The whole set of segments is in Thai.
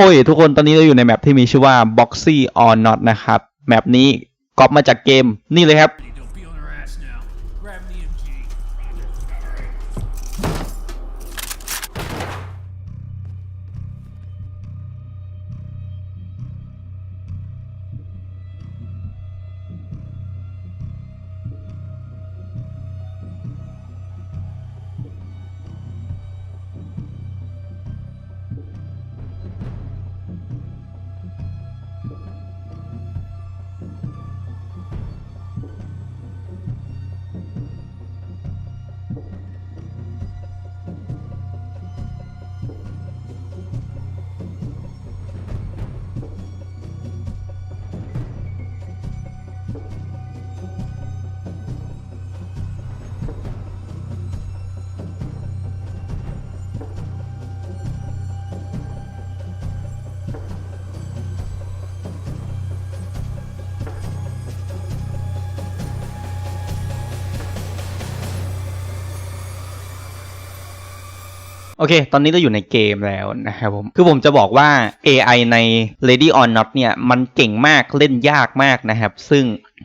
โอ้ย ทุกคนตอนนี้เราอยู่ในแมปที่มีชื่อว่า Boxy or Not นะครับ แมปนี้ก๊อปมาจากเกมนี่เลยครับ โอเค ตอนนี้เราอยู่ในเกมแล้วนะครับผม คือผมจะบอกว่า AI ใน Lady or Not เนี่ย มันเก่งมาก เล่นยากมากนะครับ ซึ่ง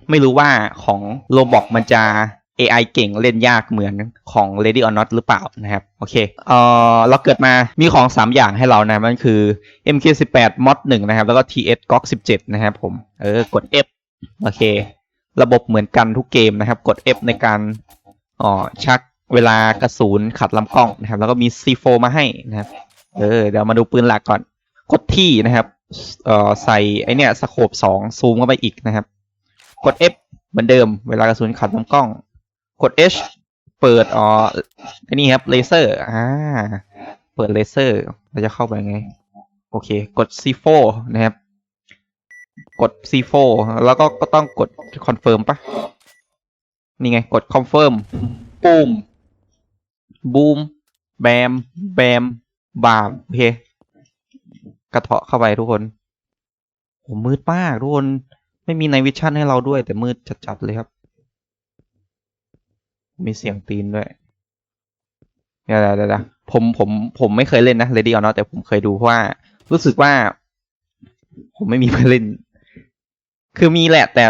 ไม่รู้ว่าของ Roblox มันจะ AI เก่งเล่นยากเหมือนของ Lady or Not หรือเปล่านะครับ โอเค เออเราเกิดมามีของ 3 อย่างให้เรานะ มันคือ MK18 Mod 1นะครับ แล้วก็ TS GOG 17 นะครับผม เออ กด F โอเค ระบบเหมือนกันทุกเกมนะครับ กด F ในการอ๋อชัก เวลากระสุนขัดลำกล้องนะครับ แล้วก็มี C4 มาให้นะครับ เออเดี๋ยวมาดูปืนหลักก่อนกดที่นะครับ เอ่อใส่ไอเนี้ยสโคปสองซูมเข้าไปอีกนะครับ กด F เหมือนเดิม เวลากระสุนขัดลำกล้อง กด H เปิดอ๋อไอนนี้ครับเลเซอร์อ่าเปิดเลเซอร์เราจะเข้าไปไง โอเค กด C4 นะครับ กด C4 แล้วก็ก็ต้องกดคอนเฟิร์มปะนี่ไง กดคอนเฟิร์มปูม บูม แบม แบม บามโอเคกระเทาะเข้าไปทุกคนโหมืดมากทุกคน ไม่มีในวิชั่นให้เราด้วย แต่มืดจัดๆเลยครับ มีเสียงตีนด้วยเดี๋ยวเดี๋ยวผมผมผมไม่เคยเล่นนะ Lady or Not แต่ผมเคยดูเพราะว่า รู้สึกว่า ผมไม่มีเพื่อนเล่น คือมีแหละ แต่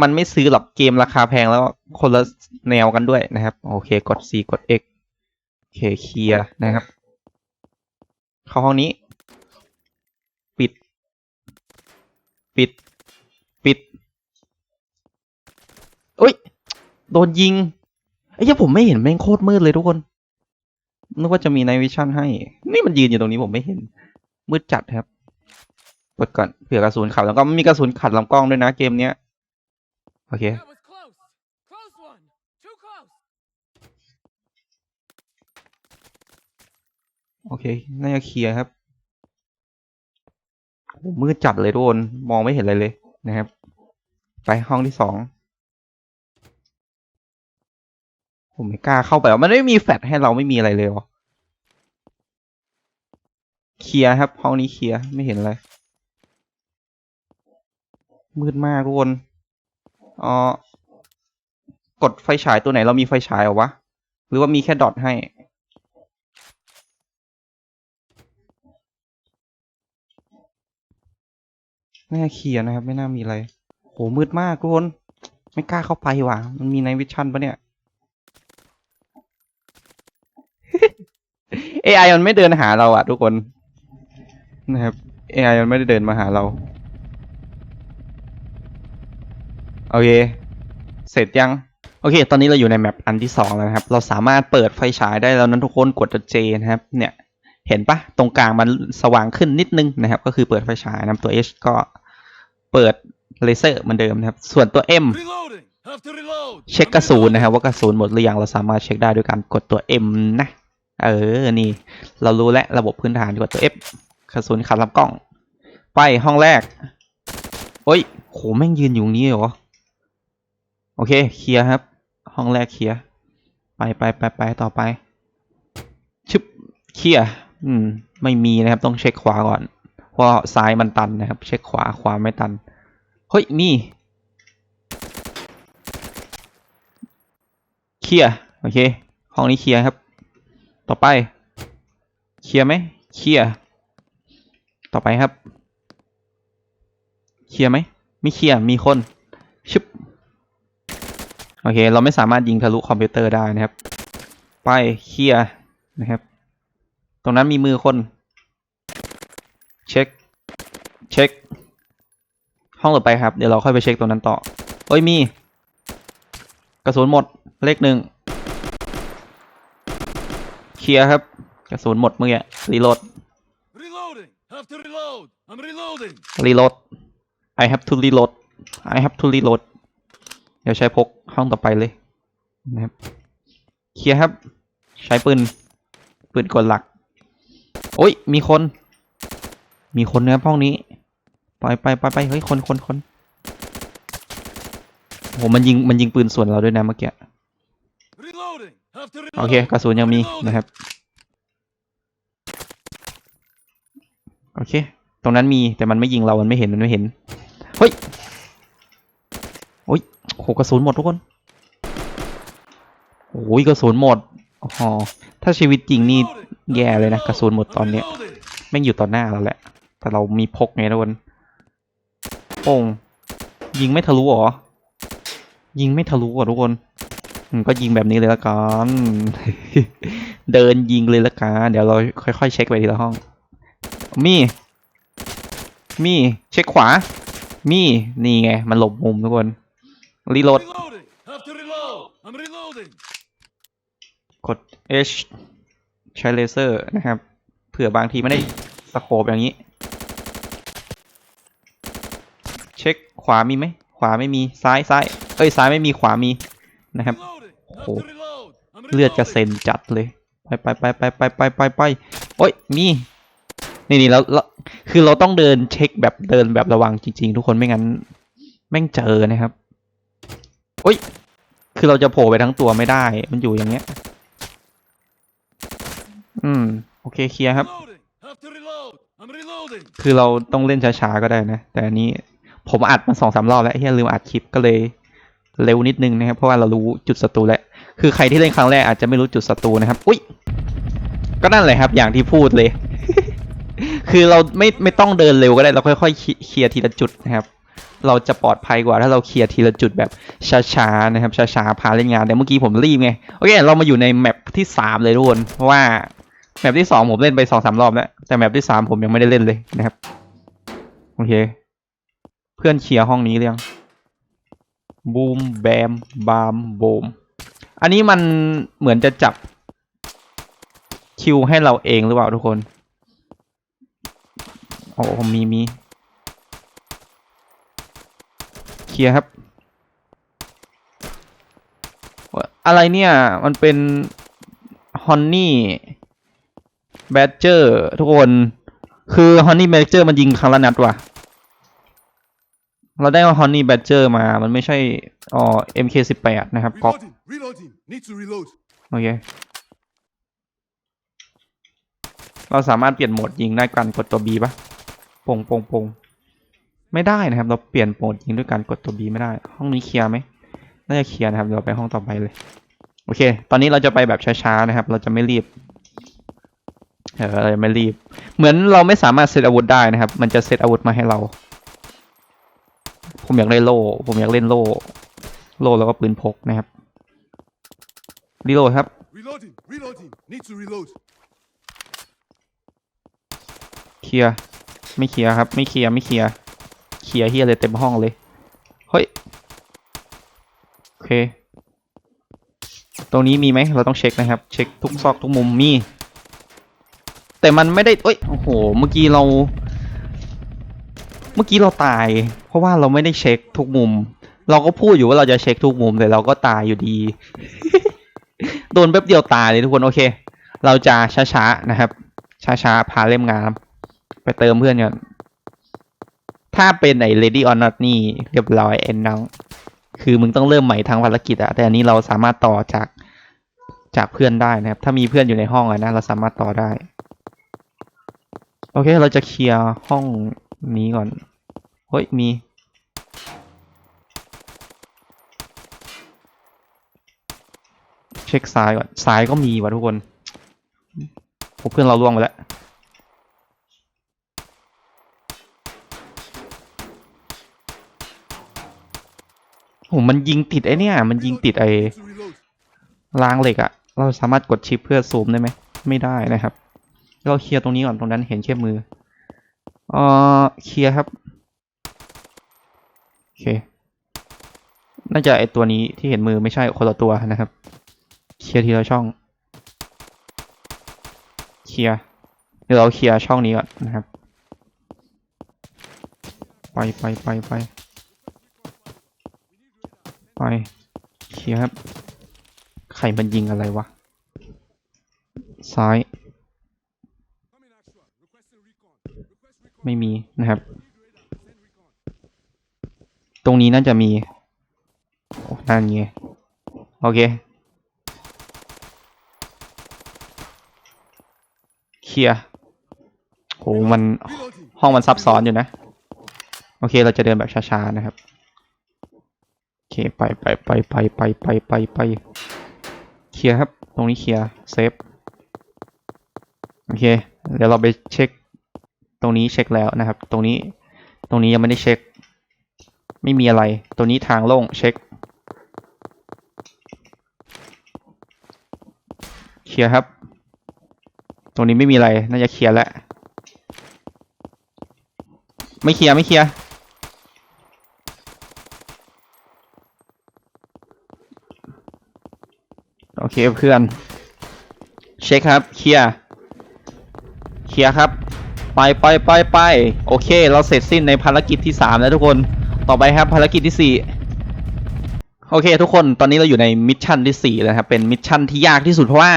มันไม่ซื้อหรอกเกมราคาแพงแล้วคนละแนวกันด้วยนะครับ โอเค กด C กด X เคเคลียร์นะครับ เข้าห้องนี้ ปิด ปิด ปิดอุ้ย โดนยิง ไอ้เหี้ยผมไม่เห็นแม่งโคตรมืดเลยทุกคน นึกว่าจะมีในวิชั่นให้ นี่มันยืนอยู่ตรงนี้ผมไม่เห็น มืดจัดครับเปิดก่อนเผื่อกระสุนขัดแล้วก็มีกระสุนขัดลำกล้องด้วยนะเกมเนี้ย โอเค โอเค น่าจะเคลียร์ครับโอ้มืดจัดเลยทุกคน มองไม่เห็นอะไรเลยนะครับ ไปห้องที่สอง ผมไม่กล้าเข้าไปหรอมันไม่มีแฟลชให้เราไม่มีอะไรเลยเหรอเคลียร์ครับ ห้องนี้เคลียร์ไม่เห็นอะไร มืดมากทุกคนอ๋อกดไฟฉายตัวไหนเรามีไฟฉายเหรอวะ หรือว่ามีแค่ดอทให้ น่าเคลียร์นะครับ ไม่น่ามีอะไร โหมืดมากทุกคน ไม่กล้าเข้าไปว่ะ มันมีในวิชั่นปะเนี่ย AI มันไม่เดินหาเราอะทุกคนนะครับ AI มันไม่ได้เดินมาหาเราโอเค เสร็จยัง โอเค ตอนนี้เราอยู่ในแมปอันที่สองแล้วนะครับ เราสามารถเปิดไฟฉายได้แล้วนั้นทุกคนกดตัว J นะครับ เนี่ย เห็นปะ ตรงกลางมันสว่างขึ้นนิดนึงนะครับ ก็คือเปิดไฟฉายนะครับตัว H ก็ เปิดเลเซอร์เหมือนเดิมนะครับ ส่วนตัว M Reloading. Have to reload. เช็คกระสุนนะครับว่ากระสุนหมดหรือยังเราสามารถเช็คได้ด้วยการกดตัว M นะ เออ นี่ เรารู้แล้วระบบพื้นฐานกดตัว F กระสุนขัดลำกล้อง ไปห้องแรก โอ้ยโหแม่งยืนอยู่ตรงนี้เหรอ โอเคเคลียร์ครับ ห้องแรกเคลียร์ไปไปไปไปต่อไปชึบเคลียร์อืม ไม่มีนะครับต้องเช็คขวาก่อน พราะซ้ายมันตันนะครับ เช็คขวาขวาไม่ตัน เฮ้ยมีเคลียร์โอเค ห้องนี้เคลียร์ครับ ต่อไป เคลียร์ไหมเคลียร์ ต่อไปครับ เคลียร์ไหม ไม่เคลียร์ มีคน ชึบ โอเค เราไม่สามารถยิงทะลุคอมพิวเตอร์ได้นะครับ ไป เคลียร์นะครับ ตรงนั้นมีมือคน เช็ค เช็ค ห้องต่อไปครับ เดี๋ยวเราค่อยไปเช็คตรงนั้นต่อ เอ้ยมี กระสุนหมด เลขหนึ่ง เคลียร์ครับ กระสุนหมดเมื่อกี้รีโหลด Reloading. Have to reload. I'm reloading. รีโหลด I have to reload I have to reload เดี๋ยวใช้พกห้องต่อไปเลยนะครับเคลียร์ครับ ใช้ปืนปืนกลหลัก โอ้ย มีคน มีคนนะครับห้องนี้ไปไปไปไปเฮ้ยคนคนคนโหมันยิงมันยิงปืนส่วนเราด้วยนะเมื่อกี้โอเคกระสุนยังมีนะครับโอเค ตรงนั้นมีแต่มันไม่ยิงเรา มันไม่เห็นมันไม่เห็นเฮ้ยโอ้ยโหกระสุนหมดทุกคนโอ้ยกระสุนหมดอ๋อถ้าชีวิตจริงนี่แย่เลยนะกระสุนหมดตอนเนี้ยแม่งอยู่ต่อหน้าเราแหละ แต่เรามีพกไงทุกคนโป้งยิงไม่ทะลุหรอ ยิงไม่ทะลุอะทุกคนก็ยิงแบบนี้เลยละกัน เดินยิงเลยละกัน เดี๋ยวเราค่อยๆเช็คไปทีละห้อง มี มี เช็คขวา มี นี่ไง มันหลบมุมทุกคน รีโหลด กด H ใช้เลเซอร์นะครับ เผื่อบางทีไม่ได้สโคปอย่างนี้ เช็คขวามีไหมขวาไม่มีซ้ายซ้ายเอ้ยซ้ายไม่มีขวามีนะครับ Reloading. Have Oh. to reload. I'm เลือดกระเซ็นจัดเลย ไปไปไปไปไปไปไปไปโอ้ยมีนี่นี่แล้วแล้วคือเราต้องเดินเช็คแบบเดินแบบระวังจริง ๆ ทุกคนไม่งั้น แม่งเจอนะครับโอ้ยคือเราจะโผล่ไปทั้งตัวไม่ได้ มันอยู่อย่างเงี้ย อืม โอเคเคลียร์ครับ คือเราต้องเล่นช้าๆก็ได้นะ แต่อันนี้ ผมอัดมาสองสามรอบแล้วเฮียลืมอัดคลิปก็เลยเร็วนิดนึงนะครับ เพราะว่าเรารู้จุดศัตรูแล้ว คือใครที่เล่นครั้งแรกอาจจะไม่รู้จุดศัตรูนะครับ อุ้ย ก็นั่นแหละครับ อย่างที่พูดเลย คือเราไม่ไม่ต้องเดินเร็วก็ได้ เราค่อยๆเคลียร์ทีละจุดนะครับ เราจะปลอดภัยกว่าถ้าเราเคลียร์ทีละจุดแบบช้าๆนะครับ ช้าๆ พาเล่นงาน แต่เมื่อกี้ผมรีบไง โอเค เรามาอยู่ในแมปที่สามเลยทุกคน เพราะว่าแมปที่สองผมเล่นไปสองสามรอบแล้ว แต่แมปที่สามผมยังไม่ได้เล่นเลยนะครับ โอเค เพื่อนเคลียร์ห้องนี้หรือยังบูมแบมบามโบม อันนี้มันเหมือนจะจับคิวให้เราเองหรือเปล่าทุกคน โอ้ผมมีมีเคลียร์ครับ อะไรเนี่ย มันเป็นฮอนนี่แบดเจอร์ทุกคน คือฮอนนี่แบดเจอร์มันยิงครั้งละนัดว่ะ เราได้ฮอนนี่แบดเจอร์มา มันไม่ใช่อ๋อ MK18 นะครับก๊อก Reloading, reloading. Need to reload. โอเค เราสามารถเปลี่ยนโหมดยิงได้การกดตัว B ปะปงปงปงไม่ได้นะครับ เราเปลี่ยนโหมดยิงด้วยการกดตัว B ไม่ได้ ห้องนี้เคลียร์ไหมน่าจะเคลียร์นะครับเดี๋ยวเราไปห้องต่อไปเลย โอเค ตอนนี้เราจะไปแบบช้าๆนะครับ เราจะไม่รีบเออเราจะไม่รีบ เหมือนเราไม่สามารถเซตอาวุธได้นะครับ มันจะเซตอาวุธมาให้เรา ผมอยากได้โล่ ผมอยากเล่นโล่ โล่แล้วก็ปืนพกนะครับ รีโหลดครับ Reloading, reloading. Need to reload. เคลียร์ไม่เคลียร์ครับ ไม่เคลียร์ไม่เคลียร์เคลียร์เฮียเลยเต็มห้องเลย เฮ้ย โอเค ตรงนี้มีไหม เราต้องเช็คนะครับ เช็คทุกซอกทุกมุมมี แต่มันไม่ได้เอ้ย โอ้โห เมื่อกี้เราเมื่อกี้เราตาย เพราะว่าเราไม่ได้เช็คทุกมุม เราก็พูดอยู่ว่าเราจะเช็คทุกมุมแต่เราก็ตายอยู่ดี โดนแป๊บเดียวตายเลยทุกคนโอเค เราจะช้าๆนะครับ ช้าๆพาเล่มงาม ไปเติมเพื่อนก่อนถ้าเป็นไอ้ Lady or Not นี่เรียบร้อยเอ็นน้องคือมึงต้องเริ่มใหม่ทั้งภารกิจอะแต่อันนี้เราสามารถต่อจากจากเพื่อนได้นะครับ ถ้ามีเพื่อนอยู่ในห้องอะนะเราสามารถต่อได้ โอเค เราจะเคลียร์ห้องนี้ก่อน เฮ้ย มี เช็คซ้ายก่อนซ้ายก็มีว่ะทุกคนโเพื่อนเราล่วงไปแล้วโหมันยิงติดไอเนี่ย มันยิงติดไอรางเหล็กอะเราสามารถกดชิปเพื่อซูมได้ไหม ไม่ได้นะครับ เราเคลียร์ตรงนี้ก่อนตรงนั้นเห็นแค่มืออ่อเคลียร์ครับ เค น่าจะไอตัวนี้ที่เห็นมือไม่ใช่คนละตัวนะครับ เคลียร์ทีละช่อง เคลียร์ เดี๋ยวเราเคลียร์ช่องนี้ก่อนนะครับ ไปไปไปไปไปเคลียร์ครับใครมันยิงอะไรวะ ซ้าย ไม่มีนะครับ รงนี้น่าจะมีนั่นไงโอเคเคลียโหมันห้องมันซับซ้อนอยู่นะ โอเคเราจะเดินแบบช้าๆนะครับ โอเคไปไปไปไปไปไปไปไปเคลียครับ ตรงนี้เคลียเซฟโอเค เดี๋ยวเราไปเช็ค ตรงนี้เช็คแล้วนะครับ ตรงนี้ตรงนี้ยังไม่ได้เช็ค ไม่มีอะไร ตัวนี้ทางโล่งเช็ค เคลียร์ครับ ตรงนี้ไม่มีอะไร น่าจะเคลียร์แล้ว ไม่เคลียร์ไม่เคลียร์ โอเคเพื่อน เช็คครับ เคลียร์ เคลียร์ครับ ไปไปไปไป โอเค เราเสร็จสิ้นในภารกิจที่ 3 แล้วทุกคน ต่อไปครับภารกิจที่ 4 โอเคทุกคนตอนนี้เราอยู่ในมิชชั่นที่4แล้วครับ เป็นมิชชั่นที่ยากที่สุดเพราะว่า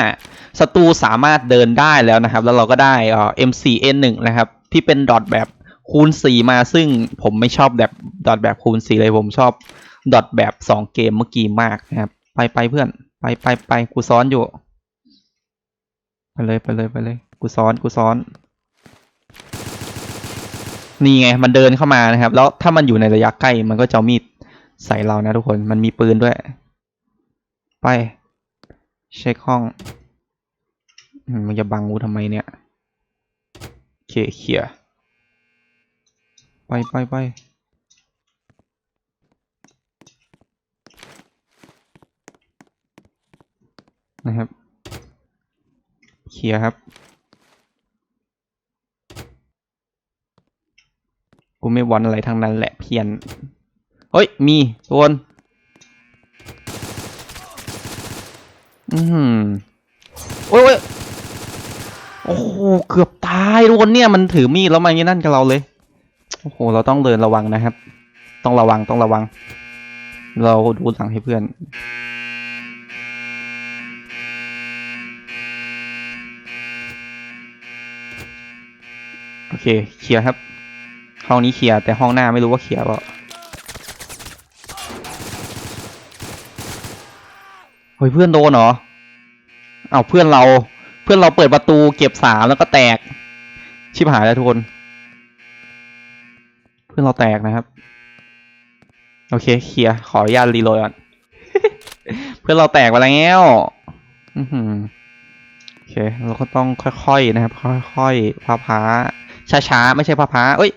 ศัตรูสามารถเดินได้แล้วนะครับ แล้วเราก็ได้เอ่อ M4N1 นะครับ ที่เป็นดอทแบบคูณ 4 มาซึ่งผมไม่ชอบแบบดอทแบบคูณ 4 เลยผมชอบดอทแบบ 2 เกมเมื่อกี้มากนะครับ ไปไปเพื่อน ไปไปไปกูซ้อนอยู่ ไปเลยไปเลยไปเลย กูซ้อนกูซ้อน นี่ไง มันเดินเข้ามานะครับ แล้วถ้ามันอยู่ในระยะใกล้มันก็จะมีดใส่เรานะทุกคนมันมีปืนด้วย ไป เช็คห้องมันจะบังกูทำไมเนี่ยเคเคียไปไปไปนะครับเคียครับ กูไม่วอนอะไรทั้งนั้นแหละเพียนเฮ้ย มีโดนอือหือโอ้ยโอ้ยโอ้โห เกือบตายทุกคนเนี่ย มันถือมีดแล้วมาอย่างนี้นั่นกับเราเลย โอ้โห เราต้องเดินระวังนะครับ ต้องระวัง ต้องระวัง เราดูหลังให้เพื่อน โอเค เคลียร์ครับ ห้องนี้เคลียร์แต่ห้องหน้าไม่รู้ว่าเคลียร์เปล่าเฮ้ยเพื่อนโดนเหรอเอาวเพื่อนเราเพื่อนเราเปิดประตูเก็บสามแล้วก็แตก ชิบหายแล้วทุกคน เพื่อนเราแตกนะครับ โอเคเคลียร์ขออนุญาตรีโหลดก่อนเพื่อนเราแตกไปแล้วอือหือโอเค เราก็ต้องค่อยๆนะครับ ค่อยๆพาพาช้าๆ ไม่ใช่พาพาเอ้ย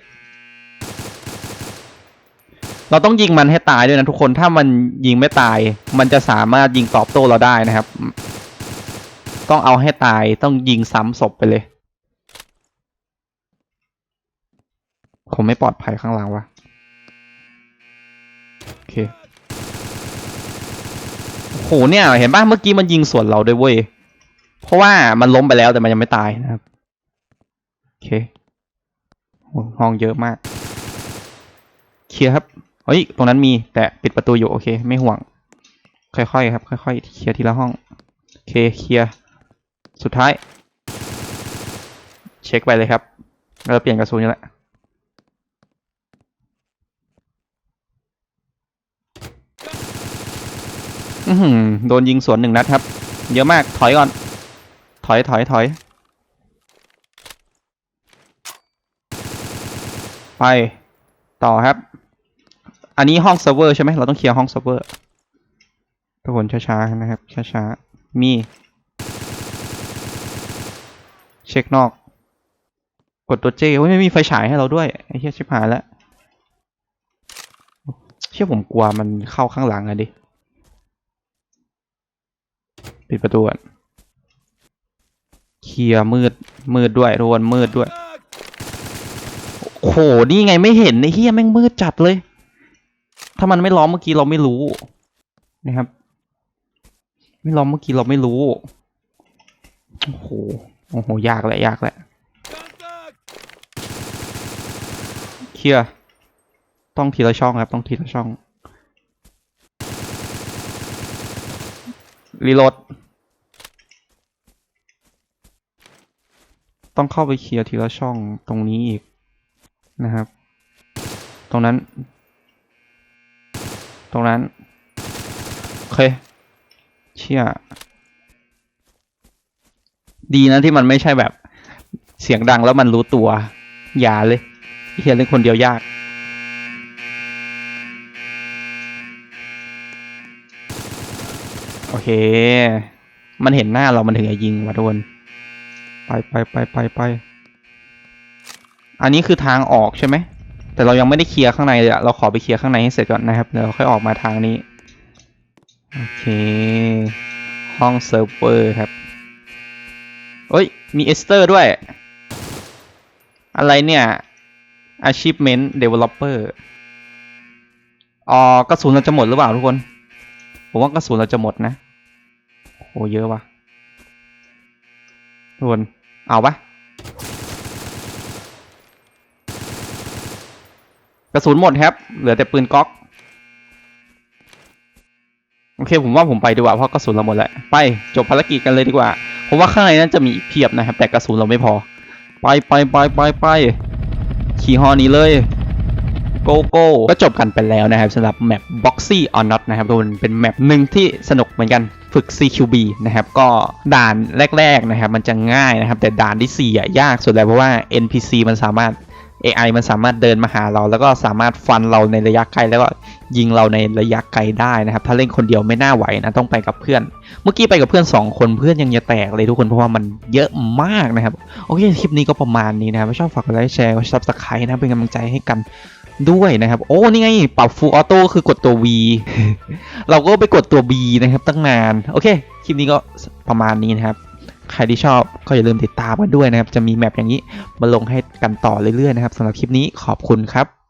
เราต้องยิงมันให้ตายด้วยนะทุกคนถ้ามันยิงไม่ตาย มันจะสามารถยิงตอบโต้เราได้นะครับ ต้องเอาให้ตายต้องยิงซ้ำศพไปเลยผมไม่ปลอดภัยข้างหลังวะโอเคโหเนี่ยเห็นป่ะเมื่อกี้มันยิงสวนเราด้วยเว้ยเพราะว่ามันล้มไปแล้วแต่มันยังไม่ตายนะครับโอเคโหห้องเยอะมากเคลียร์ครับ เฮ้ย ตรงนั้นมีแต่ปิดประตูอยู่โอเค ไม่ห่วง ค่อยๆครับ ค่อยๆเคลียร์ทีละห้องโอเคเคลียร์สุดท้าย เช็คไปเลยครับเราเปลี่ยนกระสุนอยู่แล้วอือหือโดนยิงสวนหนึ่งนัดครับ เยอะมากถอยก่อน ถอยถอยถอยไป ต่อครับ อันนี้ห้องเซิร์ฟเวอร์ใช่ไหมเราต้องเคลียร์ห้องเซิร์ฟเวอร์ทุกคนช้าๆนะครับช้าๆมีเช็คนอก กดตัวเจโอ้ยไม่มีไฟฉายให้เราด้วยไอ้เหี้ยชิบหายแล้วเชื่อผมกลัวมันเข้าข้างหลังอะดิปิดประตูก่อนเคลียร์มืดมืดด้วยทุกคนมืดด้วยโอ้โหนี่ไงไม่เห็นไอ้เฮียแม่งมืดจัดเลย ถ้ามันไม่ล้อมเมื่อกี้เราไม่รู้นะครับ ไม่ล้อมเมื่อกี้เราไม่รู้โอ้โหโอ้โหยากแหละยากแหละเคลียร์ต้องทีละช่องครับ ต้องทีละช่องรีโหลดต้องเข้าไปเคลียร์ทีละช่องตรงนี้อีกนะครับ ตรงนั้น รงนั้น โอเค เชี่ย ดีนะที่มันไม่ใช่แบบเสียงดังแล้วมันรู้ตัว อย่าเลยเฮียเล่นคนเดียวยาก โอเค มันเห็นหน้าเรามันถึงจะยิงว่ะทุกคนไปไปไปไปไป อันนี้คือทางออกใช่ไหม แต่เรายังไม่ได้เคลียร์ข้างในเลยอะเราขอไปเคลียร์ข้างในให้เสร็จก่อนนะครับเดี๋ยวค่อยออกมาทางนี้ โอเค ห้องเซิร์ฟเวอร์ครับเอ้ย มีเอสเตอร์ด้วย อะไรเนี่ย achievement developer อ๋อกระสุนเราจะหมดหรือเปล่าทุกคน ผมว่ากระสุนเราจะหมดนะโหเยอะว่ะทุกคนเอาปะ กระสุนหมดครับ เหลือแต่ปืนก๊อกโอเคผมว่าผมไปดีกว่าเพราะกระสุนเราหมดแล้วไปจบภารกิจกันเลยดีกว่าผมว่าข้างในนั้นจะมีเพียบนะครับ แต่กระสุนเราไม่พอ ไปไปไปไปไปขี่ฮอนี้เลยโกโก้ก็จบกันไปแล้วนะครับสำหรับแมป Boxy or Not นะครับทุกคนเป็นแมปหนึ่งที่สนุกเหมือนกันฝึก CQB นะครับ ก็ด่านแรก ๆ นะครับ มันจะง่ายนะครับ แต่ด่านที่4อะยากสุดเลยเพราะว่า NPC มันสามารถ AI มันสามารถเดินมาหาเรา แล้วก็สามารถฟันเราในระยะไกลแล้วก็ยิงเราในระยะไกลได้นะครับ ถ้าเล่นคนเดียวไม่น่าไหวนะต้องไปกับเพื่อน เมื่อกี้ไปกับเพื่อน 2 คนเพื่อนยังจะแตกเลยทุกคนเพราะว่ามันเยอะมากนะครับ โอเคคลิปนี้ก็ประมาณนี้นะครับชอบฝากกดไลค์แชร์กดซับสไครต์นะเป็นกำลังใจให้กันด้วยนะครับ โอ้ นี่ไงปรับ Full Auto คือกดตัว V เราก็ไปกดตัว B นะครับตั้งนาน โอเค คลิปนี้ก็ประมาณนี้นะครับ ใครที่ชอบก็อย่าลืมติดตามกันด้วยนะครับ จะมีแมปอย่างนี้มาลงให้กันต่อเรื่อยๆนะครับสำหรับคลิปนี้ขอบคุณครับ